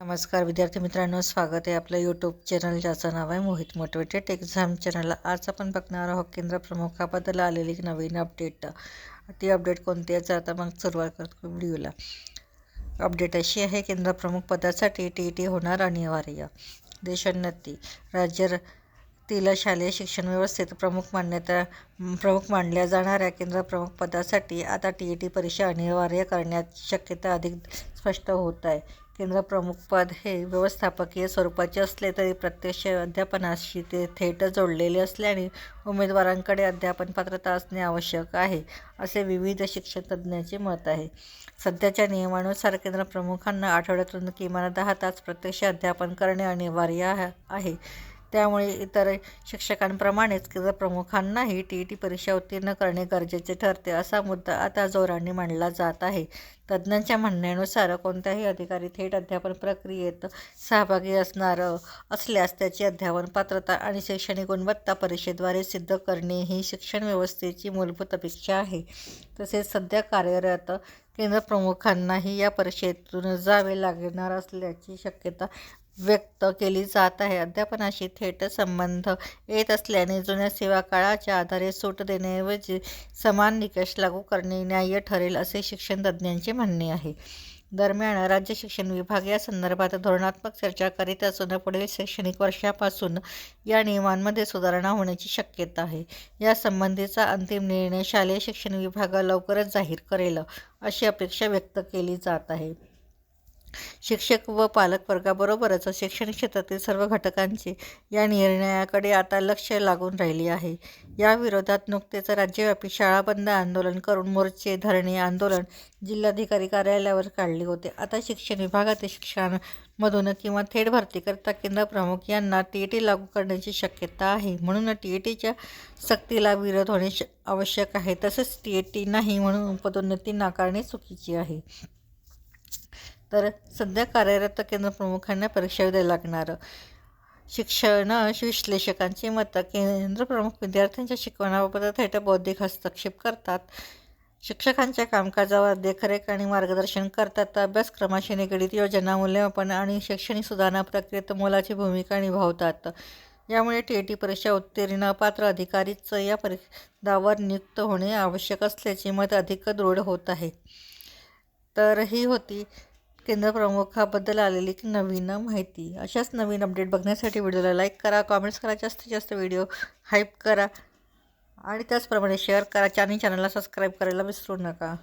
नमस्कार विद्यार्थी मित्रांनो. स्वागत आहे आपलं यूट्यूब चॅनल ज्याचं नाव आहे मोहित मोटिवेटेड एक्झाम चॅनल आज आपण बघणार आहोत केंद्र प्रमुखाबद्दल आलेली एक नवीन अपडेट ती अपडेट कोणती आहे? आता मग सुरुवात करतो व्हिडिओला अपडेट अशी आहे केंद्र प्रमुख पदासाठी टी ई टी होणार अनिवार्य. देशोन्नती. राज्य तिला शालेय शिक्षण व्यवस्थेत प्रमुख मान्यता प्रमुख मानल्या जाणाऱ्या केंद्र प्रमुख पदासाठी आता टी ई टी परीक्षा अनिवार्य करण्याची शक्यता अधिक स्पष्ट होत आहे. केंद्रप्रमुखपद पद हे व्यवस्थापकीय स्वरूपाचे असले तरी प्रत्यक्ष अध्यापनाशी ते थेट जोडलेले असल्याने उमेदवारांकडे अध्यापन पात्रता असणे आवश्यक आहे असे विविध शिक्षण तज्ज्ञांचे मत आहे. सध्याच्या नियमानुसार केंद्र प्रमुखांना आठवड्यातून किमान दहा तास प्रत्यक्ष अध्यापन करणे अनिवार्य आहे. त्यामुळे इतर शिक्षकांप्रमाणेच केंद्र प्रमुखांनाही टी ई टी परीक्षा उत्तीर्ण करणे गरजेचे ठरते असा मुद्दा आता जोराने मांडला जात आहे. तज्ज्ञांच्या म्हणण्यानुसार कोणत्याही अधिकारी थेट अध्यापन प्रक्रियेत सहभागी असणार असल्यास त्याची अध्यापन पात्रता आणि शैक्षणिक गुणवत्ता परीक्षेद्वारे सिद्ध करणे ही शिक्षण व्यवस्थेची मूलभूत अपेक्षा आहे. तसेच सध्या कार्यरत केंद्र प्रमुखांनाही या परीक्षेतून जावे लागणार असल्याची शक्यता व्यक्त केली जात आहे. अध्यापनाशी थेट संबंध येत असल्याने जुन्या सेवा काळाच्या आधारे सूट देण्याऐवजी समान निकष लागू करणे न्याय्य ठरेल असे शिक्षण तज्ज्ञांचे म्हणणे आहे. दरम्यान राज्य शिक्षण विभाग या संदर्भात धोरणात्मक चर्चा करीत असून पुढील शैक्षणिक वर्षापासून या नियमांमध्ये सुधारणा होण्याची शक्यता आहे. या संबंधीचा अंतिम निर्णय शालेय शिक्षण विभाग लवकरच जाहीर करेल अशी अपेक्षा व्यक्त केली जात आहे. शिक्षक व पालक वर्गाबरोबरच शैक्षणिक क्षेत्रातील सर्व घटकांचे या निर्णयाकडे आता लक्ष लागून राहिले आहे. या विरोधात नुकतेच राज्यव्यापी शाळा बंद आंदोलन करून मोर्चे धरणे आंदोलन जिल्हाधिकारी कार्यालयावर काढले होते. आता शिक्षण विभागातील शिक्षणांमधून किंवा थेट भरतीकरता केंद्र प्रमुख यांना टी ई टी लागू करण्याची शक्यता आहे. म्हणून टी ई टीच्या सक्तीला विरोध होणे आवश्यक आहे. तसेच टी ई टी नाही म्हणून पदोन्नती नाकारणे चुकीची आहे. तर सध्या कार्यरत केंद्र प्रमुखांना परीक्षा द्यायला लागणार. शिक्षण विश्लेषकांची मतं केंद्र प्रमुख विद्यार्थ्यांच्या शिकवण्याबाबत थेट बौद्धिक हस्तक्षेप करतात. शिक्षकांच्या कामकाजावर देखरेख आणि मार्गदर्शन करतात. अभ्यासक्रमाशी निगडीत योजना मूल्यमापन आणि शैक्षणिक सुधारणा प्रक्रियेत मोलाची भूमिका निभावतात. यामुळे टी ए टी परीक्षा उत्तीर्ण पात्र अधिकारीच या पदावर नियुक्त होणे आवश्यक असल्याचे मत अधिक दृढ होत आहे. तर ही होती केंद्र प्रमुखाबद्दल आलेली नवीन माहिती. अशाच नवीन अपडेट बघण्यासाठी व्हिडिओला लाईक करा कॉमेंट्स करा जास्तीत जास्त व्हिडिओ हाईप करा. आणि त्याचप्रमाणे शेअर करा. आणि चॅनलला सबस्क्राईब करायला विसरू नका.